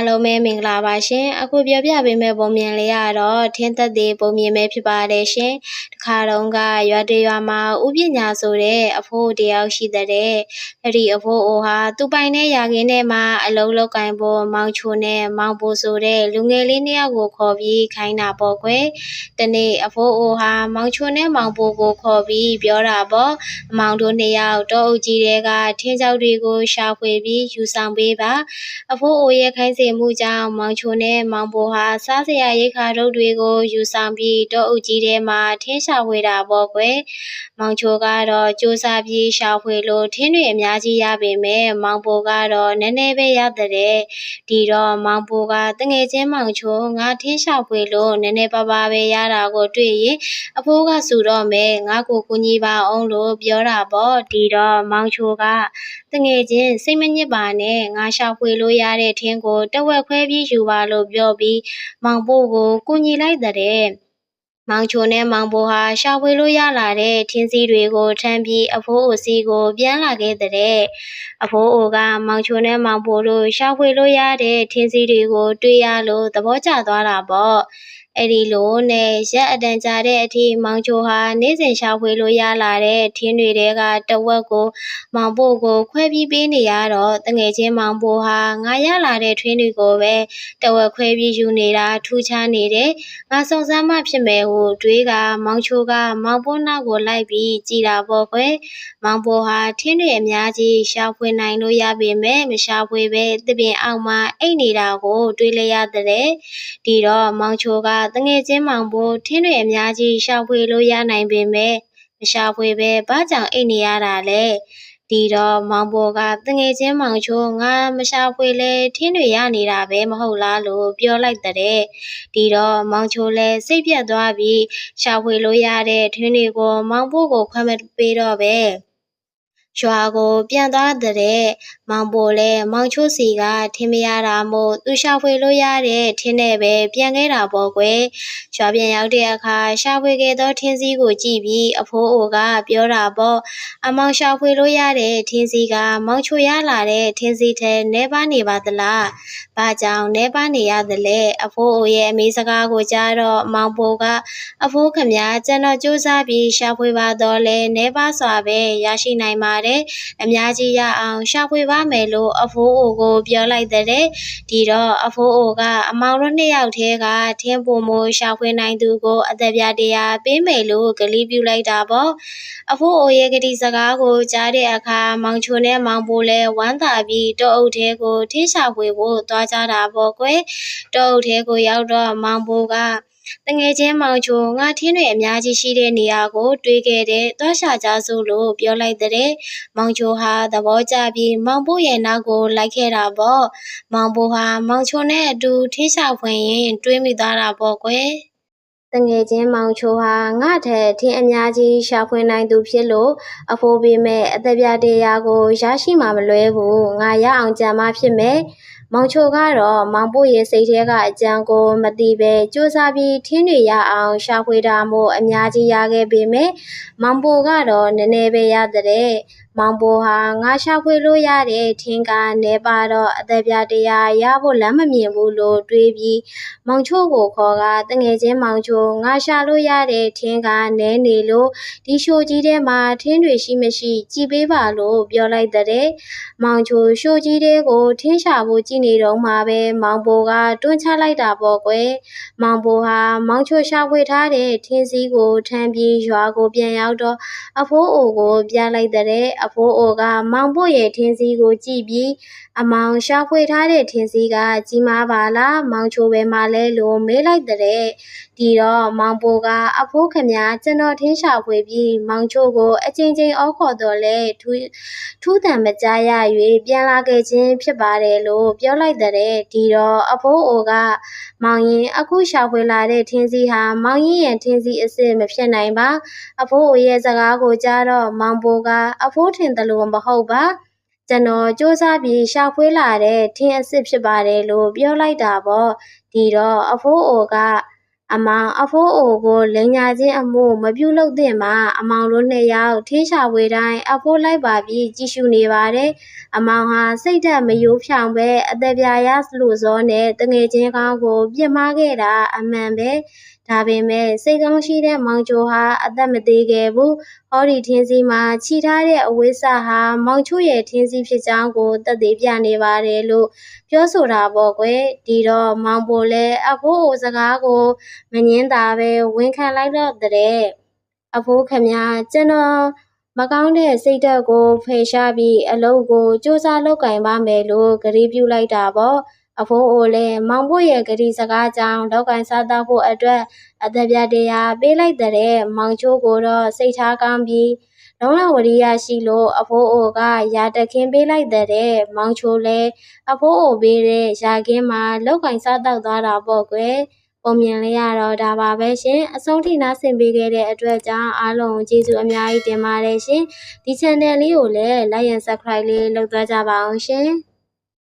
အားလုံးပဲမင်္ဂလာပါရှင်အခုပြောပြပေးမယ့်ပုံမြင်လေးကတော့ထင်းသက်သေးပုံမြင်ပဲဖြစ်ပါတယ်ရှင်တခါတုန်းကရွာတရွာမှာဥပညာဆိုတဲ့အဖိုးတယောက်ရှိတဲ့အဲ့ဒီအဖိုးအိုဟာသူပိုင်တဲ့ယာခင်းထဲမှာအလုံးလောက်ကင်ဖို့မောင်ချိုနဲ့မောင်ပိုဆိုတဲ့လူငယ်လေးနှစ်ယောက်ကိုခေါ်ပြီးခိုင်းတာပေါ့ကွယ်တနေ့အဖိုးအိုဟာမောင်ချိုနဲ့မောင်ပိုကိုခေါ်ပြီးပြောတာပေါ့အမောင်တို့နှစ်ယောက်တောအုပ်ကြီးတွေကထင်းကြောက်တွေကိုရှာဖွေပြီးယူဆောင်ပေးပါအဖိုးအိုရဲ့ခိုင်းစေမှုကြောင့်မောင်ချိုနဲ့မောင်ပိုဟာစားစရာရိတ်ခါတို့တွေကိုယူဆောင်ပြီးတောအုပ်ကြီးထဲမှာထင်းရှာဖွေတာပေါ့ကွယ်။မောင်ချိုကတော့စူးစမ်းပြီးရှာဖွေလို့ထင်းတွေအများကြီးရပေမဲ့မောင်ပိုကတော့နည်းနည်းပဲရတဲ့။ဒီတော့မောင်ပိုကတငယ်ချင်းမောင်ချိုငါထင်းရှာဖွေလို့နည်းနည်းပါးပါးပဲရတာကိုတွေ့ရင်အဖိုးကဆူတော့မယ်ငါ့ကိုကူညီပါအောင်လို့ပြောတာပေါ့။ဒီတော့မောင်ချိုကတငယ်ချင်းစိတ်မညစ်ပါနဲ့ငါရှာဖွေလို့ရတဲ့ထင်းကိုတဝက်ခွဲပြီးယူပါလို့ပြောပြီးမောင်ပို့ကိုကူညီလိုက်တဲ့မောင်ချိုနဲ့မောင်ပိုဟာရှာဖွေလို့ရလာတဲ့ထင်းစည်းတွေကိုထမ်းပြီးအဖိုးအိုစီကို ပြန်လာခဲ့တဲ့အဖိုးအိုကမောင်ချိုနဲ့မောင်ပိုတို့ရှာဖွေလို့ရတဲ့ထင်းစည်းတွေကို တွေ့ရလို့သဘောကျသွားတာပေါ့အဲ့ဒီလိုနဲ့ရက်အတန်ကြာတဲ့အထိမောင်ချိုဟာနေ့စဉ်ရှာဖွေလို့ရလာတဲ့ထင်းတွေတဲကတဝက်ကိုမောင်ပို့ကိုခွဲပြီးပေးနေရတော့တငယ်ချင်းမောင်ပို့ဟာငါရလာတဲ့ထွင်းတွေကိုပဲတဝက်ခွဲပြီးယူနေတာထူးခြားနေတယ်။ငါစုံစမ်းမှဖြစ်မယ်ဟုတွေးကမောင်ချိုကမောင်ပို့နောက်ကိုလိုက်ပြီးကြည်တာပေါ့ကွယ်။မောင်ပို့ဟာထင်းတွေအများကြီးရှာဖွေနိုင်လို့ရပေမဲ့မရှာဖွေပဲတပင်အောက်မှာအိတ်နေတာကိုတွေးလိုက်ရတဲ့။ဒီတော့မောင်ချိုကတငယ်ချင်းမောင်ပို့ထင်းတွေအများကြီးရှာဖွေလို့ရနိုင်ပေမဲ့မရှာဖွေပဲဘာကြောင့်အိတ်နေရတာလဲဒီတော့မောင်ပေါ်ကတငယ်ချင်းမောင်ချိုငါမရှာဖွေလဲထင်းတွေရနေတာပဲမဟုတ်လားလို့ပြောလိုက်တဲ့ဒီတော့မောင်ချိုလဲစိတ်ပြတ်သွားပြီးရှာဖွေလို့ရတဲ့ထင်းတွေကိုမောင်ဖို့ကိုခွင့်မပေးတော့ပဲ ရွာကို ပြန်သွားတဲ့မောင်ပိုလဲမောင်ချိုးစီက ထင်းမရတာမို့သူရှာဖွေလို့ရတဲ့ထင်းနဲ့ပဲပြန်ခဲ့တာပေါ့ကွယ်ရွာပြန်ရောက်တဲ့အခါရှာဖွေခဲ့သောထင်းစည်းကိုကြည့်ပြီးအဖိုးအိုကပြောတာပေါ့အမောင်ရှာဖွေလို့ရတဲ့ထင်းစည်းကမောင်ချိုရလာတဲ့ထင်းစည်းထဲနဲပါနေပါသလားဘာကြောင့်နဲပါနေရသလဲအဖိုးအိုရဲ့အမေစကားကိုကြားတော့မောင်ပိုကအဖိုးခမကျွန်တော်စူးစမ်းပြီးရှာဖွေပါတော့လဲနဲပါစွာပဲရရှိနိုင်ပါတယ်အများကြီးရအောင်ရှာဖွေပါမယ်လို့အဖိုးအိုကိုပြောလိုက်တဲ့ဒီတော့အဖိုးအိုကအမောင်တို့နှစ်ယောက်ထဲကထင်းပုံမိုးရှာဖွေနိုင်သူကိုအသက်ပြတရားပေးမယ်လို့ကလေးပြုလိုက်တာပေါ့အဖိုးအိုရဲ့ကတိစကားကိုကြားတဲ့အခါမောင်ချိုနဲ့မောင်ပိုလဲဝမ်းသာပြီးတောအုပ်ထဲကိုထင်းရှာဖွေဖို့သွားကြတာပေါ့ကွယ်တောအုပ်ထဲကိုရောက်တော့မောင်ပိုက တငယ်ချင်းမောင်ချိုငါထင်းတွေအများကြီးရှိတဲ့နေရာကို တွေးခဲ့တဲ့သွားရှာကြစို့လို့ပြောလိုက်တဲ့မောင်ချိုဟာသဘောကျပြီးမောင်ပို့ရဲ့နောက်ကိုလိုက်ခဲ့တာပေါ့မောင်ပိုဟာမောင်ချိုနဲ့အတူထင်းရှာဖွေရင်တွေးမိသွားတာပေါ့ကွယ်တငယ်ချင်းမောင်ချိုဟာငါ့ထက်ထင်းအများကြီးရှာဖွေနိုင်သူဖြစ်လို့အဖိုးပေးမဲ့အသက်ပြတရားကိုရရှိမှာမလွဲဘူးငါရအောင်ကြံမဖြစ်မယ် မောင်ချိုကတော့မောင်ပို့ရဲ့စိတ်ထဲကအကြံကိုမသိပဲစူးစမ်းပြီးထင်းတွေရအောင်ရှာဖွေတာမို့အများကြီးရခဲ့ပေမဲ့မောင်ပိုကတော့နည်းနည်းပဲရတဲ့မောင်ပိုဟာငါရှာဖွေလို့ရတဲ့ထင်းကနေပါတော့အသက်ပြတရားရဖို့လမ်းမမြင်ဘူးလို့တွေးပြီးမောင်ချိုကိုခေါ်ကတငယ်ချင်းမောင်ချိုငါရှာလို့ရတဲ့ထင်းကနဲနေလို့ဒီရှိုကြီးထဲမှာထင်းတွေရှိမရှိကြည်ပေးပါလို့ပြောလိုက်တဲ့မောင်ချိုရှိုကြီးတဲကိုထင်းရှာဖို့ကြည့်နေတော့မှပဲမောင်ပိုကတွန်းချလိုက်တာပေါ့ကွယ်မောင်ပိုဟာမောင်ချိုရှာဖွေထားတဲ့ထင်းစည်းကိုထမ်းပြီးရွာကိုပြန်ရောက်တော့အဖိုးအိုကိုပြလိုက်တဲ့အဖိုးအိုကမောင်ပို့ရဲ့ထင်းစည်းကိုကြည့်ပြီးအမောင်ရှာဖွေထားတဲ့ထင်းစည်းကကြီးမားပါလားမောင်ချိုပဲမှလဲလို့မေးလိုက်တဲ့ ဒီတော့မောင်ပိုကအဖိုးခမကျွန်တော်ထင်းရှာဖွေပြီးမောင်ချိုကိုအချင်းချင်းအောခေါ်တော့လဲထူးထူးတန်မကြားရ၍ပြန်လာခဲ့ခြင်းဖြစ်ပါတယ်လို့ပြောလိုက်တဲ့ဒီတော့အဖိုးအိုကမောင်ရင်အခုရှာဖွေလာတဲ့ထင်းစည်းဟာမောင်ရင်ရဲ့ထင်းစည်းအစ်စ်မဖြစ်နိုင်ပါအဖိုးအိုရဲ့စကားကိုကြားတော့မောင်ပိုကအဖိုးထင်တယ်လို့မဟုတ်ပါကျွန်တော်စူးစမ်းပြီးရှာဖွေလာတဲ့ထင်းအစ်စ်ဖြစ်ပါတယ်လို့ပြောလိုက်တာပေါ့ဒီတော့အဖိုးအိုက အမောင်အဖိုးအိုကိုလိန်ညာချင်းအမှုမပြုလုပ်သင့်ပါအမောင်တို့နှစ်ယောက်ထင်းရှာဝေတိုင်းအဖိုးလိုက်ပါပြီးကြည့်ရှုနေပါတယ်အမောင်ဟာစိတ်ဓာတ်မယိုးဖြောင်ပဲအသက်ပြာရလို့ဇောနဲ့တငယ်ချင်းကောင်းကိုပြစ်မှားခဲ့တာအမှန်ပဲဒါပေမဲ့စိတ်ကောင်းရှိတဲ့မောင်ချိုဟာအသက်မသေးခဲ့ဘူးဟောဒီထင်းစီမှာခြိထားတဲ့အဝိစာဟာမောင်ချိုရဲ့ထင်းစီဖြစ်ကြောင်းကိုသက်သေပြနေပါတယ်လို့ပြောဆိုတာပေါ့ကွယ်ဒီတော့မောင်ပိုလဲအဖိုးအိုစကားကိုမငင်းတာပဲဝန်ခံလိုက်တော့တဲ့အဖိုးခမကျွန်တော်မကောင်းတဲ့စိတ်ဓာတ်ကိုဖယ်ရှားပြီးအလုပ်ကိုစူးစမ်းလုပ်ကင်ပါမယ်လို့ကတိပြုလိုက်တာပေါ့အဖိုးအိုလည်းမောင်ဖို့ရဲ့ကတိစကားကြောင့်လောက်ကင်စားတော့ဖို့အတွက်အသက်ပြတရားပေးလိုက်တဲ့မောင်ချိုးကိုတော့စိတ်ထားကောင်းပြီးလုံးလဝရိယရှိလို့အဖိုးအိုကရာတခင်ပေးလိုက်တဲ့မောင်ချိုးလည်းအဖိုးအိုပေးတဲ့ရာခင်းမှာလောက်ကင်စားတော့သွားတာပေါ့ကွယ် ပုံမြင်လေးရတော့ဒါပါပဲရှင်အဆုံးထိနားဆင်ပေးခဲ့တဲ့အတွက်ကြောင့်အားလုံးကျေးဇူးအများကြီးတင်ပါတယ်ရှင်ဒီ channel လေးကိုလည်း like and subscribe လေးလုပ်သွားကြပါအောင်ရှင်